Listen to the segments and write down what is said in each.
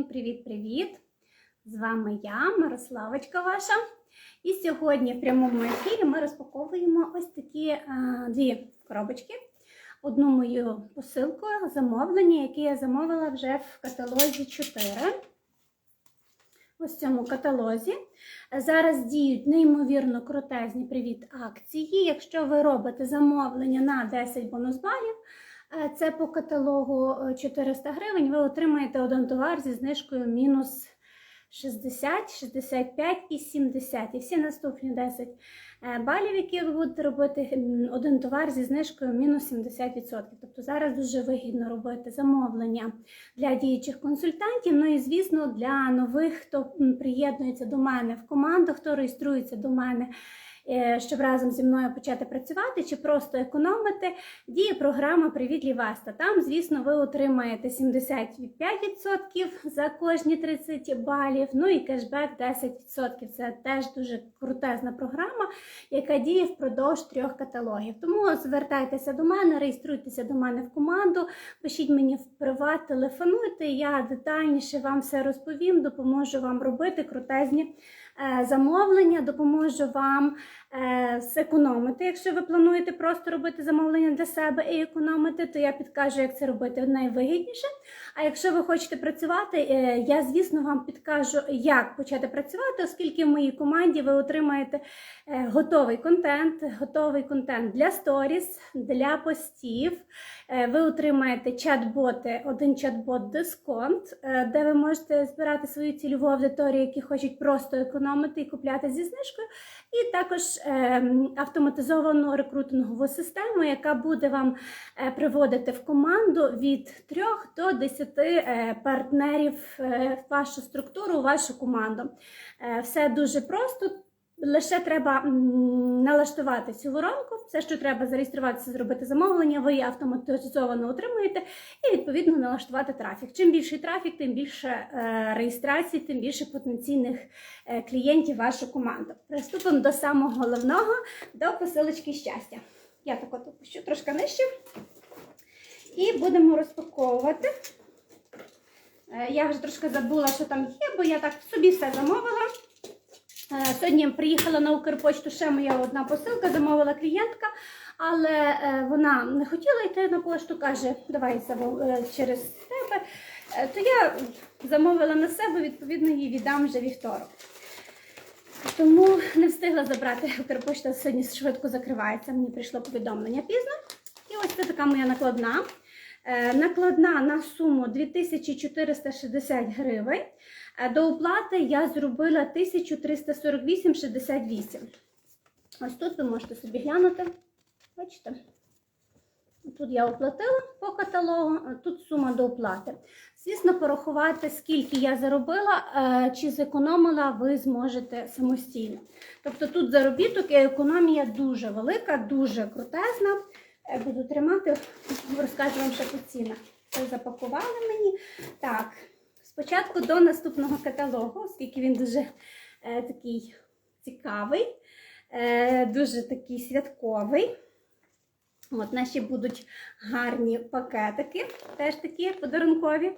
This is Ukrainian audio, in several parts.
Всім привіт-привіт! З вами я, Мирославочка ваша. І сьогодні в прямому ефірі ми розпаковуємо ось такі а, дві коробочки. Одну мою посилку, замовлення, яке я замовила вже в каталозі 4. Ось в цьому каталозі. Зараз діють неймовірно крутезні привіт акції. Якщо ви робите замовлення на 10 бонус балів, е, це по каталогу е, 400 гривень, ви отримаєте один товар зі знижкою мінус 60, 65 і 70. І всі наступні 10 е, балів, які ви будете робити, один товар зі знижкою мінус 70%. Тобто зараз дуже вигідно робити замовлення для діючих консультантів. Ну і звісно, для нових, хто приєднується до мене в команду, хто реєструється до мене. Е, Щоб разом зі мною почати працювати чи просто економити, діє програма Привіт Ліваста. Там, звісно, ви отримаєте 75% за кожні 30 балів, ну і кешбек 10%. Це теж дуже крутезна програма, яка діє впродовж трьох каталогів. Тому звертайтеся до мене, реєструйтеся до мене в команду, пишіть мені в приват, телефонуйте. Я детальніше вам все розповім, допоможу вам робити крутезні замовлення, допоможу вам е, зекономити. Якщо ви плануєте просто робити замовлення для себе і економити, то я підкажу, як це робити найвигідніше. А якщо ви хочете працювати, е, я, звісно, вам підкажу, як почати працювати, оскільки в моїй команді ви отримаєте е, готовий контент, готовий контент для сторіс, для постів. Е, Ви отримаєте чат-боти, один чат-бот дисконт, е, де ви можете збирати свою цільову аудиторію, які хочуть просто економити і купляти зі знижкою. І також е, автоматизовану рекрутингову систему, яка буде вам е, приводити в команду від 3 до 10 е, партнерів в вашу структуру, в вашу команду. Все дуже просто. Лише треба налаштувати цю воронку. Все, що треба зареєструватися, зробити замовлення, ви її автоматизовано отримуєте і відповідно налаштувати трафік. Чим більший трафік, тим більше е, реєстрацій, тим більше потенційних е, клієнтів вашу команду. Приступимо до самого головного, до посилочки щастя. Я так от опущу трошки нижче. І будемо розпаковувати. Е, Я вже трошки забула, що там є, бо я так собі все замовила. Е, Сьогодні приїхала на Укрпочту ще моя одна посилка, замовила клієнтка, але е, вона не хотіла йти на пошту, каже, давай е, через тебе. То я замовила на себе, відповідно, її віддам вже вівторок. Тому не встигла забрати Укрпочта сьогодні швидко закривається. Мені прийшло повідомлення пізно. І ось це така моя накладна. Е, Накладна на суму 2460 гривень. Е, До оплати я зробила 1348,68. Ось тут ви можете собі глянути. Бачите? Тут я оплатила по каталогу, тут сума до оплати. Звісно, порахувати, скільки я заробила е, чи зекономила, ви зможете самостійно. Тобто тут заробіток і економія дуже велика, дуже крутезна. Е, Буду тримати, розкажу вам ще по цінах. Це запакували мені. Так, спочатку до наступного каталогу, оскільки він дуже е, такий цікавий, е, дуже такий святковий. От наші будуть гарні пакетики, теж такі подарункові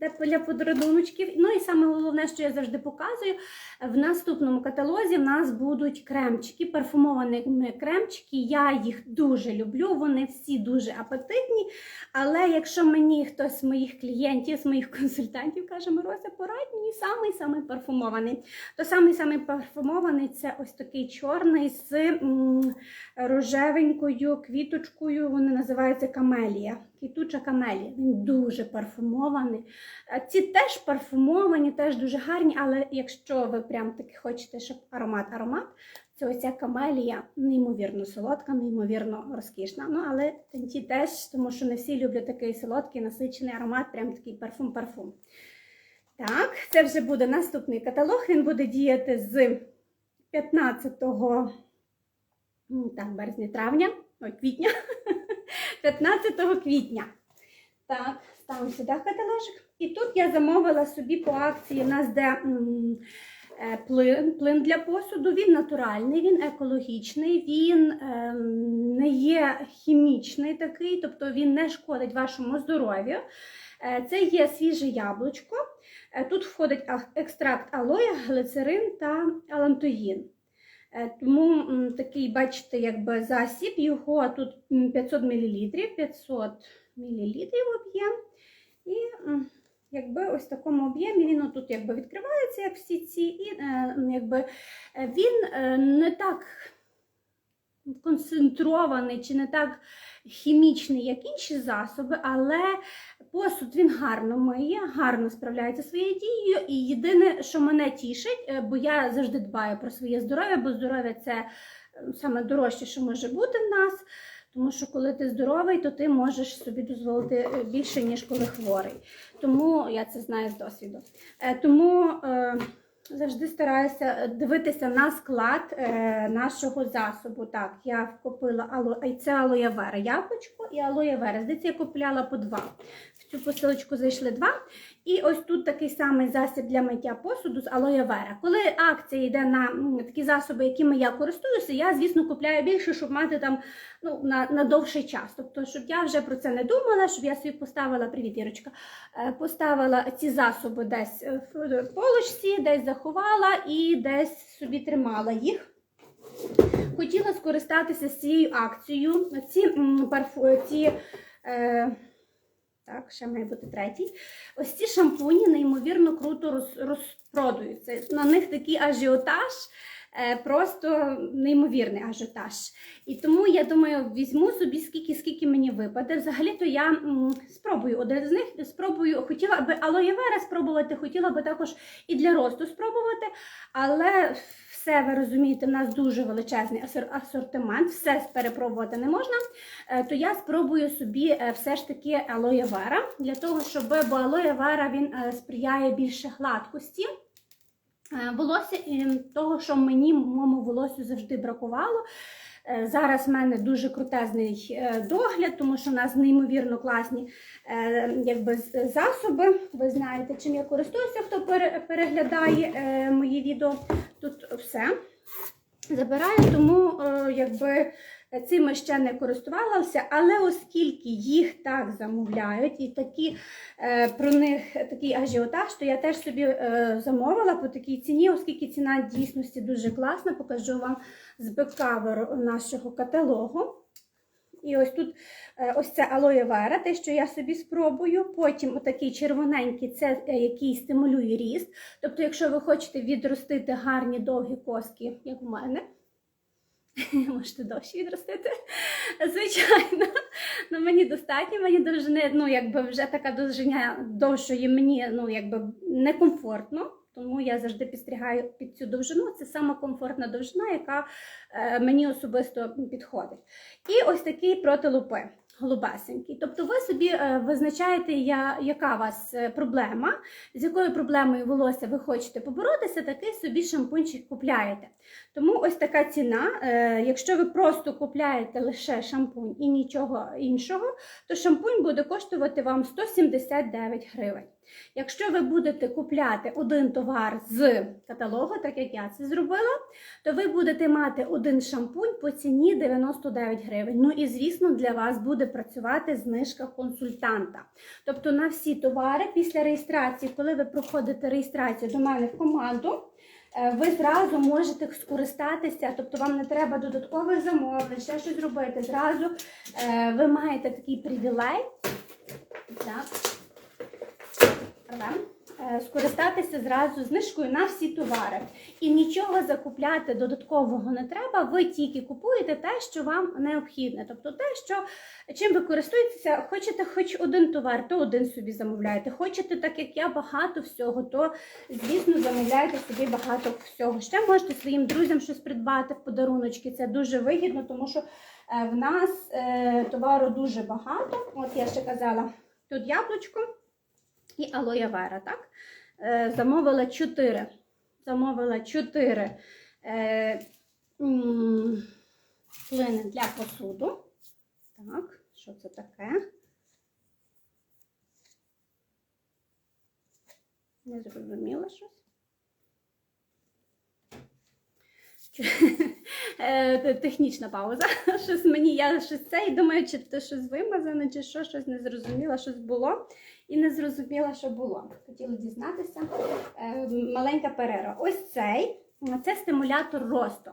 для подаруночків. Ну і саме головне, що я завжди показую, в наступному каталозі в нас будуть кремчики, парфумовані кремчики. Я їх дуже люблю, вони всі дуже апетитні. Але якщо мені хтось з моїх клієнтів, з моїх консультантів каже, Мирося, порадь мені самий самий парфумований. То самий самий парфумований це ось такий чорний з рожевенькою квіточкою. Вони називаються камелія. Квітуча камелія. Він дуже парфумований. А Ці теж парфумовані, теж дуже гарні, але якщо ви прям таки хочете, щоб аромат-аромат, то оця камелія неймовірно солодка, неймовірно розкішна. Ну, але ті теж, тому що не всі люблять такий солодкий, насичений аромат, прям такий парфум-парфум. Так, це вже буде наступний каталог. Він буде діяти з 15 м, так, березня, травня, ой, квітня. 15 квітня. Так, ставимо сюди каталожик. І тут я замовила собі по акції, у нас де е, плин, плин для посуду. Він натуральний, він екологічний, він ем, не є хімічний такий, тобто він не шкодить вашому здоров'ю. Е, Це є свіже яблучко. Е, Тут входить екстракт алоя, глицерин та алантоїн. Тому такий, бачите, якби засіб, його тут 500 мл, 500 мл об'єм. І якби ось в такому об'ємі він тут якби відкривається, як всі ці, і е, якби е, він е, не так концентрований чи не так хімічний, як інші засоби, але посуд він гарно миє, гарно справляється своєю дією. І єдине, що мене тішить, бо я завжди дбаю про своє здоров'я, бо здоров'я це саме дорожче, що може бути в нас. Тому що коли ти здоровий, то ти можеш собі дозволити більше, ніж коли хворий. Тому я це знаю з досвіду. Е, Тому е, завжди стараюся дивитися на склад е, нашого засобу. Так, я вкупила ало, це алоє вера яблучко і алоє вера. Здається, я купляла по два. В цю посилочку зайшли два. І ось тут такий самий засіб для миття посуду з алоє вера. Коли акція йде на такі засоби, якими я користуюся, я, звісно, купляю більше, щоб мати там ну, на, на довший час. Тобто, щоб я вже про це не думала, щоб я собі поставила, привіт, Ірочка, е, поставила ці засоби десь е, в полочці, десь заховала і десь собі тримала їх. Хотіла скористатися цією акцією. Ці, парфу, ці е, так, ще має бути третій. Ось ці шампуні неймовірно круто роз, розпродуються. На них такий ажіотаж, просто неймовірний ажіотаж. І тому я думаю, візьму собі скільки, скільки мені випаде. Взагалі-то я спробую один з них. Спробую, хотіла би алоє вера спробувати, хотіла би також і для росту спробувати, але все ви розумієте, в нас дуже величезний асор- асортимент, все перепробувати не можна. Е, То я спробую собі е, все ж таки алоє вера, для того, щоб бо алоє вера він е, сприяє більше гладкості. Е, Волосся і того, що мені моєму волосю завжди бракувало. Е, Зараз в мене дуже крутезний е, догляд, тому що в нас неймовірно класні якби, засоби. Ви знаєте, чим я користуюся, хто переглядає мої відео. Тут все забираю, тому якби цим ще не користувалася, але оскільки їх так замовляють і такі е, про них такий ажіотаж, то я теж собі е, замовила по такій ціні, оскільки ціна дійсності дуже класна, покажу вам з беккаверу нашого каталогу. І ось тут е, ось це алоє вера, те, що я собі спробую. Потім отакий червоненький, це який стимулює ріст. Тобто, якщо ви хочете відростити гарні довгі коски, як в мене, можете довше відростити, звичайно. Ну, мені достатньо, мені довжини, ну, якби вже така довжиня довшої мені ну, якби некомфортно. Тому я завжди підстрігаю під цю довжину. Це сама комфортна довжина, яка е, мені особисто підходить. І ось такий проти лупи. Тобто ви собі е, визначаєте, яка у вас е, проблема, з якою проблемою волосся ви хочете поборотися, такий собі шампунчик купляєте. Тому ось така ціна. Якщо ви просто купляєте лише шампунь і нічого іншого, то шампунь буде коштувати вам 179 гривень. Якщо ви будете купляти один товар з каталогу, так як я це зробила, то ви будете мати один шампунь по ціні 99 гривень. Ну і звісно, для вас буде працювати знижка консультанта. Тобто на всі товари після реєстрації, коли ви проходите реєстрацію до мене в команду. е, Ви зразу можете скористатися, тобто вам не треба додаткових замовлень, ще щось робити. Зразу е, ви маєте такий привілей. Так. Але, е, скористатися зразу знижкою на всі товари. І нічого закупляти додаткового не треба. Ви тільки купуєте те, що вам необхідне. Тобто те, що чим ви користуєтеся, хочете хоч один товар, то один собі замовляєте. Хочете, так як я, багато всього, то звісно замовляєте собі багато всього. Ще можете своїм друзям щось придбати в подаруночки. Це дуже вигідно, тому що е, в нас е, товару дуже багато. От я ще казала, тут яблучко і алоє вера, так? Е, замовила 4. Замовила 4 е, плини для посуду. Так, що це таке? Не зрозуміла щось. Е, Технічна пауза. Щось мені, я щось це і думаю, чи це щось вимазане, чи що, щось не зрозуміла, щось було. І не зрозуміла, що було. Хотіла дізнатися. Е, маленька перерва. Ось цей це стимулятор росту.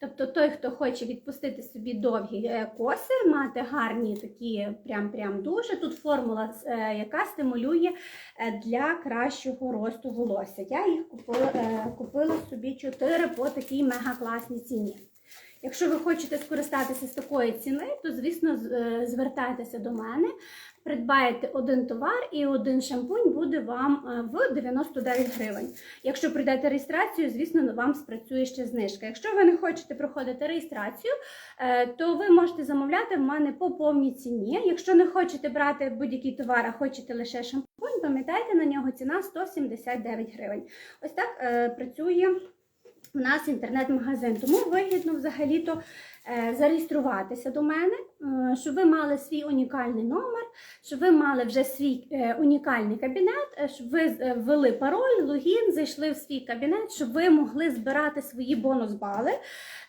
Тобто той, хто хоче відпустити собі довгі е, коси, мати гарні такі, прям-прям дуже. Тут формула, е, яка стимулює для кращого росту волосся. Я їх купила, купила собі 4 по такій мега-класній ціні. Якщо ви хочете скористатися з такої ціни, то звісно е, звертайтеся до мене, придбаєте один товар і один шампунь буде вам е, в 99 гривень. Якщо прийдете реєстрацію, звісно, вам спрацює ще знижка. Якщо ви не хочете проходити реєстрацію, е, то ви можете замовляти в мене по повній ціні. Якщо не хочете брати будь-який товар, а хочете лише шампунь, пам'ятайте, на нього ціна 179 гривень. Ось так працює у нас інтернет-магазин. Тому вигідно взагалі-то е, зареєструватися до мене, щоб ви мали свій унікальний номер, щоб ви мали вже свій е, унікальний кабінет, е, щоб ви е, ввели пароль, логін, зайшли в свій кабінет, щоб ви могли збирати свої бонус-бали.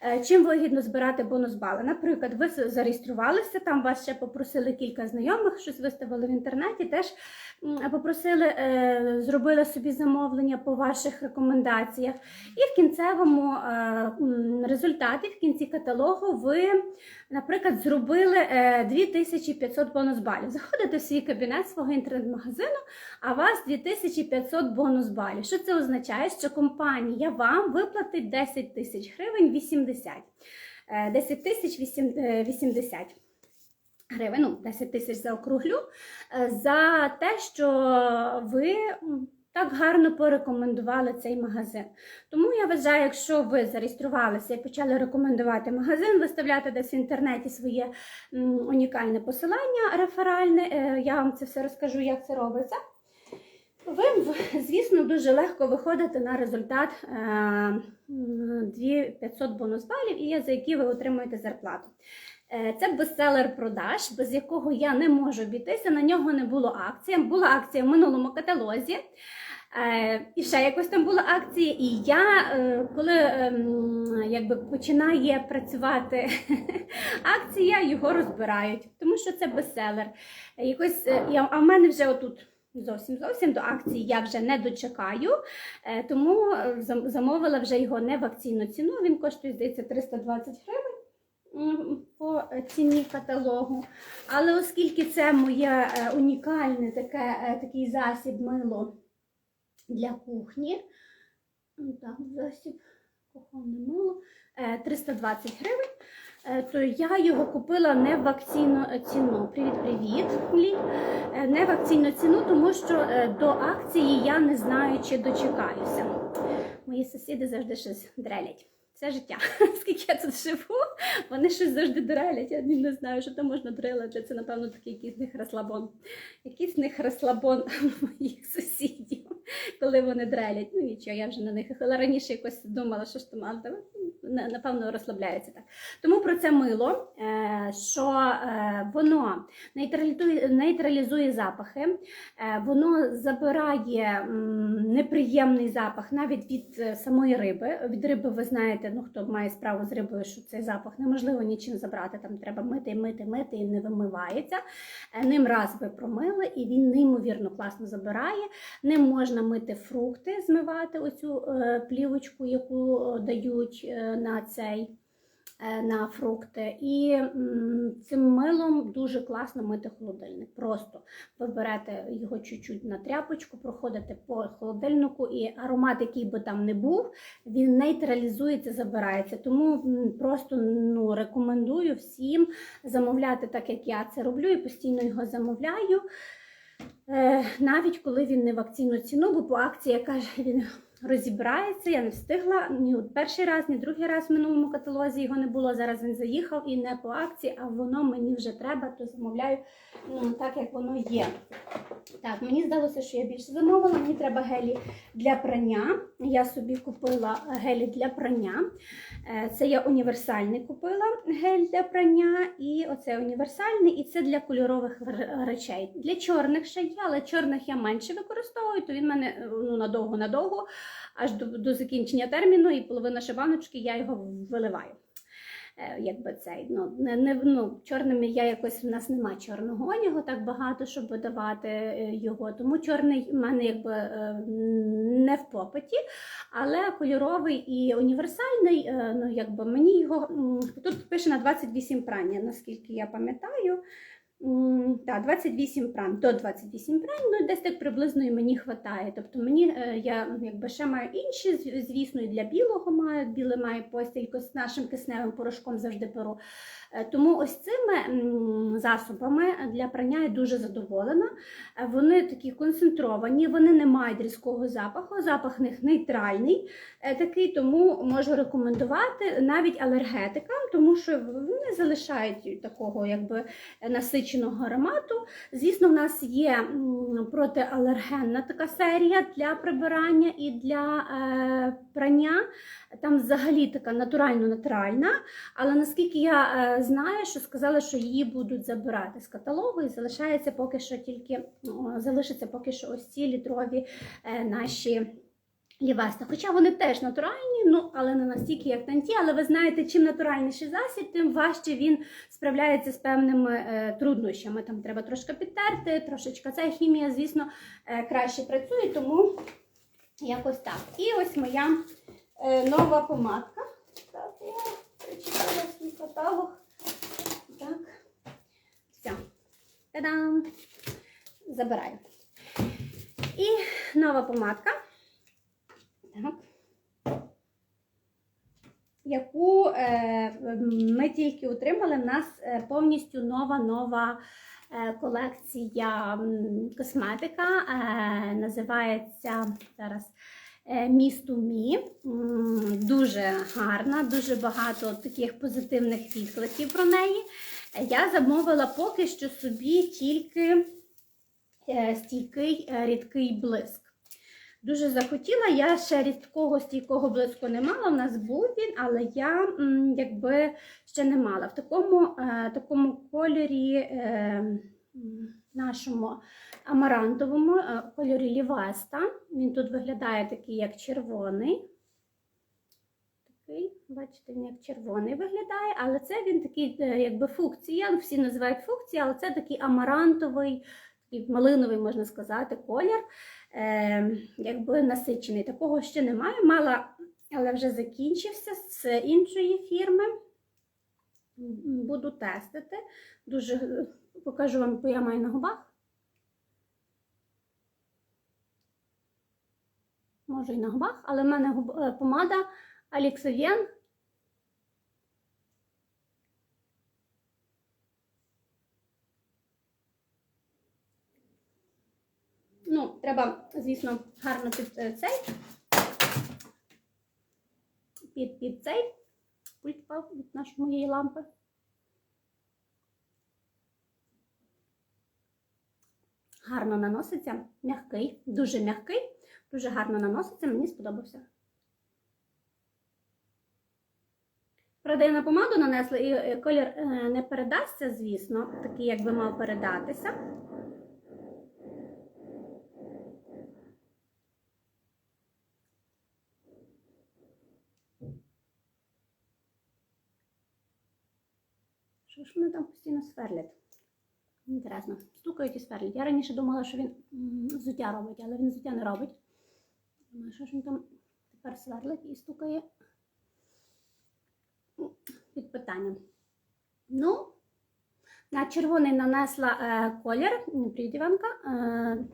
Е, Чим вигідно збирати бонус-бали? Наприклад, ви зареєструвалися, там вас ще попросили кілька знайомих, щось виставили в інтернеті, теж попросили, е, зробили собі замовлення по ваших рекомендаціях. І в кінцевому е, результаті, в кінці каталогу, ви, наприклад, зробили е, 2500 бонус балів. Заходите в свій кабінет свого інтернет-магазину, а вас 2500 бонус балів. Що це означає? Що компанія вам виплатить 10 тисяч гривень 80. Е, 10 тисяч вісім- е, 80 гривень, ну 10 тисяч заокруглю, е, за те, що ви так гарно порекомендували цей магазин. Тому я вважаю, якщо ви зареєструвалися і почали рекомендувати магазин, виставляти десь в інтернеті своє унікальне посилання реферальне, е, я вам це все розкажу, як це робиться. Ви, звісно, дуже легко виходите на результат е, 2500 бонус балів, і за які ви отримуєте зарплату. Е, Це бестселер продаж, без якого я не можу обійтися. На нього не було акції. Була акція в минулому каталозі. Е, І ще якось там була акція. І я, е, коли ем, якби починає працювати акція, його розбирають, тому що це бестселер. Якось, а в мене вже отут. Зовсім зовсім до акції я вже не дочекаю, тому замовила вже його не в акційну ціну. Він коштує, здається, 320 гривень по ціні каталогу. Але оскільки це моє е, унікальне таке, е, такий засіб мило для кухні, так, засіб кухонне мило, е, 320 гривень. е, То я його купила не в акційну ціну. Привіт-привіт, Не в акційну ціну, тому що до акції я не знаю, чи дочекаюся. Мої сусіди завжди щось дрелять. Все життя. Скільки я тут живу, вони щось завжди дрелять. Я не знаю, що там можна дрелити. Це, напевно, такий якийсь них розслабон. Якийсь них розслабон моїх сусідів, коли вони дрелять. Ну нічого, я вже на них. Але раніше якось думала, що ж там, але напевно розслабляються так. Тому про це мило, е, що е, воно нейтралізує, нейтралізує запахи, е, воно забирає неприємний запах навіть від самої риби. Від риби ви знаєте, ну хто має справу з рибою, що цей запах неможливо нічим забрати. Там треба мити, мити, мити і не вимивається. Ним раз ви промили, і він неймовірно класно забирає. Ним можна мити фрукти, змивати оцю е, плівочку, яку е, дають е, на цей. На фрукти, і цим милом дуже класно мити холодильник. Просто ви берете його чуть-чуть на тряпочку, проходите по холодильнику, і аромат, який би там не був, він нейтралізується, забирається. Тому просто ну, рекомендую всім замовляти так, як я це роблю, і постійно його замовляю. Е, навіть коли він не в ціну, бо по акції, яка він розібрається. Я не встигла ні перший раз, ні другий раз в минулому каталозі його не було. Зараз він заїхав і не по акції, а воно мені вже треба, то замовляю м, так, як воно є. Так, мені здалося, що я більше замовила. Мені треба гелі для прання. Я собі купила гелі для прання. Е, Це я універсальний купила гель для прання, і оце універсальний, і це для кольорових речей. Для чорних ще є, але чорних я менше використовую, то він мене е, ну, надовго-надовго, аж до, до закінчення терміну, і половина шибаночки я його виливаю. е, якби цей, ну, не, не, ну, чорним я якось, в нас нема чорного одягу так багато, щоб видавати е, його. Тому чорний в мене якби е, не в попиті, але кольоровий і універсальний, ну, якби мені його, тут пише на 28 прання, наскільки я пам'ятаю. М, Так, 28 прайм, до 28 прань, ну десь так приблизно і мені вистачає. Тобто мені е, я якби ще маю інші, зв- звісно, і для білого маю, біле має постіль з нашим кисневим порошком завжди перу. Е, Тому ось цими засобами для прання я дуже задоволена. Е, Вони такі концентровані, вони не мають різкого запаху, запах в них нейтральний е, такий, тому можу рекомендувати навіть алергетикам, тому що вони залишають такого якби насиченого аромату. Звісно, в нас є протиалергенна така серія для прибирання і для прання. Там взагалі така натурально-натуральна. Але наскільки я знаю, що сказали, що її будуть забирати з каталогу, і залишається поки що тільки о, залишиться поки що ось ці літрові е, наші. Лівеста, хоча вони теж натуральні, ну але не настільки, як танті. Але ви знаєте, чим натуральніший засіб, тим важче він справляється з певними е, труднощами. Там треба трошки підтерти, трошечка ця хімія, звісно, е, краще працює, тому якось так. І ось моя е, нова помадка. Так, я прочитала свій каталог. Так. Все. Та-дам! Забираю. І нова помадка. Так. Яку е, ми тільки отримали, в нас е, повністю нова нова е, колекція косметика. Називається зараз Місту Мі. Дуже гарна, дуже багато таких позитивних відкликів про неї. Е, Я замовила поки що собі тільки е, стійкий е, рідкий блиск. Дуже захотіла, я ще рідкого стійкого блиску не мала, в нас був він, але я якби ще не мала. В такому, е, такому кольорі е, нашому амарантовому е, кольорі Лівеста. Він тут виглядає такий, як червоний. Такий, бачите, він як червоний виглядає, але це він такий, е, якби фукція. Всі називають фукція, але це такий амарантовий, такий малиновий, можна сказати, колір е, якби насичений. Такого ще немає. Мала, але вже закінчився з іншої фірми. Буду тестити. Дуже покажу вам, бо я маю на губах. Може і на губах, але в мене губ- е, помада Аліксовєн. Ну, треба, звісно, гарно під е, цей. Під, під цей пульт від нашої моєї лампи. Гарно наноситься, м'який, дуже м'який, дуже гарно наноситься, мені сподобався. Правда, на помаду нанесла і е, колір е, не передасться, звісно, такий, як би мав передатися. Що ж вони там постійно сверлять? Інтересно, стукають і сверлять. Я раніше думала, що він взуття робить, але він взуття не робить. Думаю, що ж він там тепер сверлить і стукає під питанням. Ну, на червоний нанесла е, колір, не привіт, Іванка, е,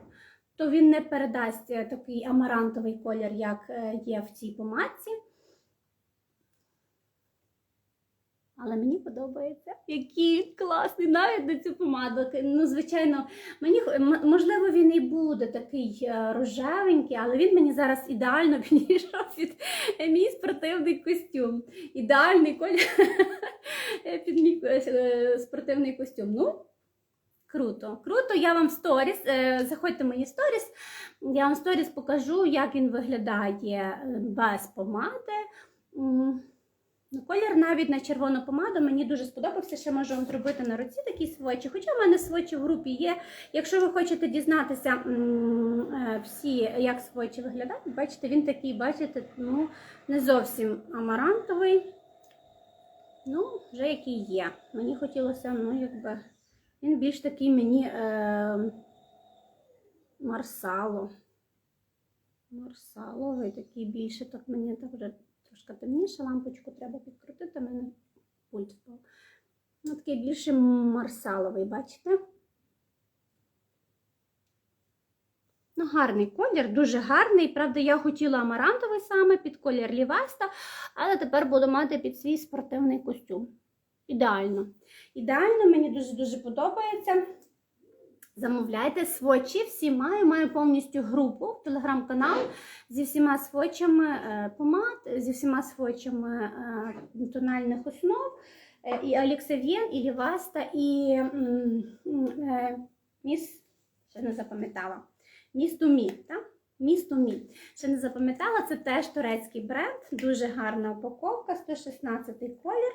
то він не передасть такий амарантовий колір, як е, є в цій помадці. Але мені подобається, який класний, навіть на цю помаду. Ну, звичайно, мені можливо він і буде такий е, рожевенький, але він мені зараз ідеально підійшов під мій спортивний костюм. Ідеальний колір під мій е, спортивний костюм. Ну, круто, круто. Я вам сторіс. е, Заходьте в мої сторіс. Я вам сторіс покажу, як він виглядає е, без помади. Ну, Колір навіть на червону помаду мені дуже сподобався. Ще можу вам зробити на руці такі свочі. Хоча в мене свочі в групі є. Якщо ви хочете дізнатися е, всі, як свочі виглядають, бачите, він такий, бачите, ну, не зовсім амарантовий. Ну, вже який є. Мені хотілося, ну, якби. Він більш такий мені е, марсало. Марсаловий такий більше, так мені так вже трошки темніше, лампочку треба підкрутити, в мене пульт впав. Ну, такий більше марсаловий, бачите? Ну, гарний колір, дуже гарний. Правда, я хотіла амарантовий саме під колір Лівеста, але тепер буду мати під свій спортивний костюм. Ідеально. Ідеально, мені дуже-дуже подобається. Замовляйте свочі, всі маю, маю повністю групу, в телеграм-канал зі всіма свочами е, помад, зі всіма свочами е, тональних основ. Е, І Аліксавєн, і Ліваста, і міс, ще не запам'ятала. Місто Мі, так? Місто Мі. Ще не запам'ятала, це теж турецький бренд, дуже гарна упаковка, 116 колір.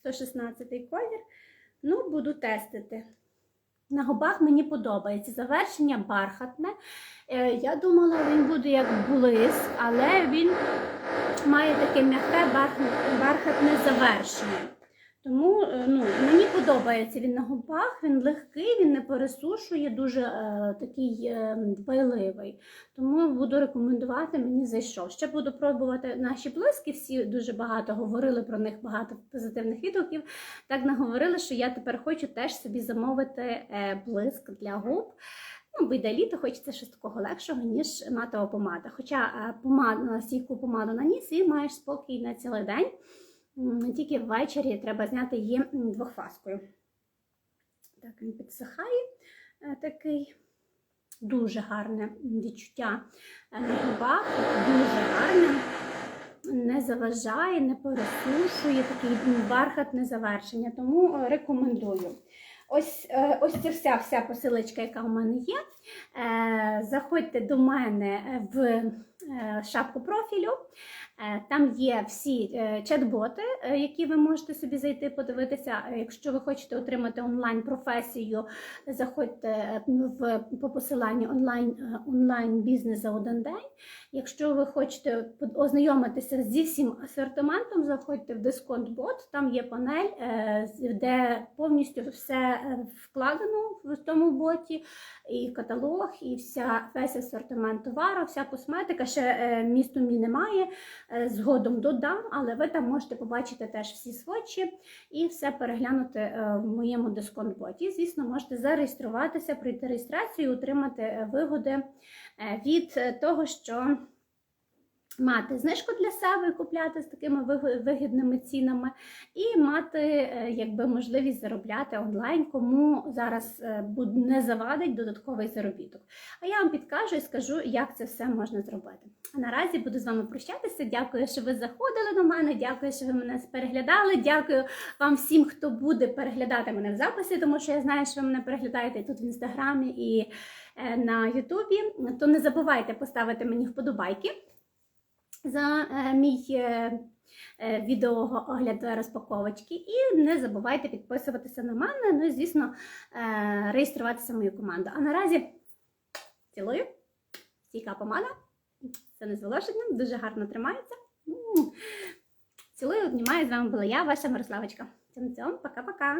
116 колір. Ну, буду тестити. На губах мені подобається. Завершення бархатне. Е, Я думала, він буде як блиск, але він має таке м'яке бархатне, бархатне завершення. Тому е, ну, мені подобається він на губах, він легкий, він не пересушує, дуже е, такий е, дбайливий. Тому буду рекомендувати, мені зайшов. Ще буду пробувати наші блиски. Всі дуже багато говорили про них, багато позитивних відгуків. Так наговорили, що я тепер хочу теж собі замовити е, блиск для губ. Ну, бо йде літо, хочеться щось такого легшого, ніж матова помада. Хоча е, помаду, стійку помаду наніс і маєш спокій на цілий день. Тільки ввечері треба зняти її двохфаскою. Так, він підсихає е, такий. Дуже гарне відчуття е, на губах, дуже гарне, не заважає, не пересушує, такий бархатне завершення, тому е, рекомендую. Ось, е, ось це вся, вся посилочка, яка у мене є. Е, Заходьте до мене в е, шапку профілю. Е, Там є всі е, чат-боти, е, які ви можете собі зайти, подивитися. Якщо ви хочете отримати онлайн-професію, заходьте в, по посиланню онлайн, е, онлайн-бізнес за один день. Якщо ви хочете ознайомитися зі всім асортиментом, заходьте в дисконт-бот, там є панель, де повністю все вкладено в тому боті, і каталог, і вся, весь асортимент товару, вся косметика. Ще місту мі немає. Е, Згодом додам, але ви там можете побачити теж всі сводчі і все переглянути е, в моєму дисконт-боті. Звісно, можете зареєструватися, пройти реєстрацію і отримати е, вигоди від того, що мати знижку для себе, купляти з такими виг- вигідними цінами, і мати е, якби можливість заробляти онлайн, кому зараз е, не завадить додатковий заробіток. А я вам підкажу і скажу, як це все можна зробити. А наразі буду з вами прощатися. Дякую, що ви заходили до мене. Дякую, що ви мене переглядали. Дякую вам всім, хто буде переглядати мене в записі, тому що я знаю, що ви мене переглядаєте тут в інстаграмі і е, на Ютубі. То не забувайте поставити мені вподобайки за е, мій е, е, відеоогляд розпаковочки. І не забувайте підписуватися на мене. Ну і, звісно, реєструватися в мою команду. А наразі цілую. Стійка помада. Це не зволоження, дуже гарно тримається. Цілую, обнімаю. З вами була я, ваша Мирославочка. Цьом-цьом, пока-пока.